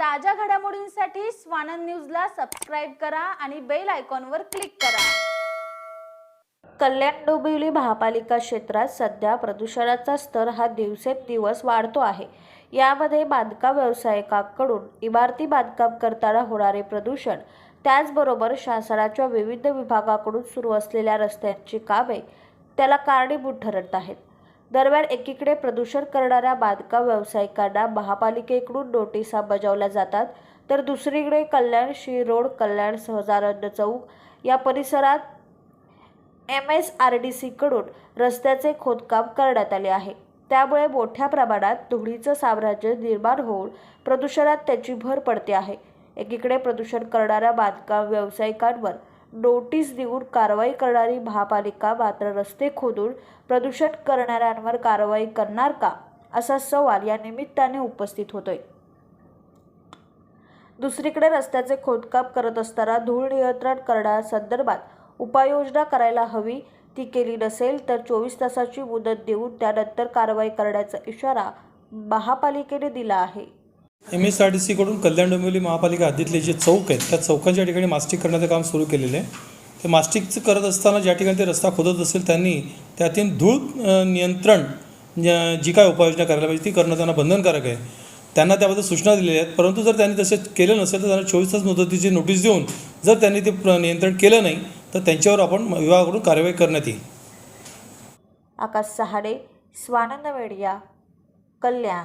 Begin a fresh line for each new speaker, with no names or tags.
ताज्या घडामोडींसाठी स्वानंद न्यूजला सबस्क्राईब करा आणि बेल आयकॉनवर क्लिक करा. कल्याण डोंबिवली महापालिका क्षेत्रात सध्या प्रदूषणाचा स्तर हा दिवसेंदिवस वाढतो आहे. यामध्ये बांधकाम व्यावसायिकांकडून इमारती बांधकाम करताना होणारे प्रदूषण त्याचबरोबर शासनाच्या विविध विभागाकडून सुरू असलेल्या रस्त्यांची कामे त्याला कारणीभूत ठरत आहेत. दरम्यान एकीकडे प्रदूषण करणाऱ्या बांधकाम व्यावसायिकांना महापालिकेकडून नोटिसा बजावल्या जातात तर दुसरीकडे कल्याण श्री रोड कल्याण सहजानंद चौक या परिसरात एम एस आर डी सीकडून रस्त्याचे खोदकाम करण्यात आले आहे. त्यामुळे मोठ्या प्रमाणात धुळीचं साम्राज्य निर्माण होऊन प्रदूषणात त्याची भर पडते आहे. एकीकडे प्रदूषण करणाऱ्या बांधकाम व्यावसायिकांवर नोटीस देऊन कारवाई करणारी महापालिका मात्र रस्ते खोदून प्रदूषण करणाऱ्यांवर कारवाई करणार का? असा सवाल या निमित्ताने उपस्थित होतोय. दुसरीकडे रस्त्याचे खोदकाम करत असताना धूळ नियंत्रण करण्यासंदर्भात उपाययोजना करायला हवी ती केली नसेल तर चोवीस तासाची मुदत देऊन त्यानंतर कारवाई करण्याचा इशारा महापालिकेने दिला आहे.
एम एस आर टी सीकडून कल्याण डोंबिवली महापालिका हद्दीतले जे चौक आहेत त्या चौकांच्या ठिकाणी मास्टिक करण्याचं काम सुरू केलेलं आहे. ते मास्टिकचं करत असताना ज्या ठिकाणी ते रस्ता खोदत असेल त्यांनी त्यातील धूळ नियंत्रण जी काय उपाययोजना करायला पाहिजे ती करणं त्यांना बंधनकारक आहे. त्यांना त्याबद्दल सूचना दिलेल्या आहेत परंतु जर त्यांनी तसे केलं नसेल तर त्यांना चोवीस तास मुदतीची नोटीस देऊन जर त्यांनी ते प्र- नियंत्रण केलं नाही तर त्यांच्यावर आपण विभागाकडून कारवाई करण्यात येईल.
आकाश सहाडे स्वानंद मीडिया कल्याण.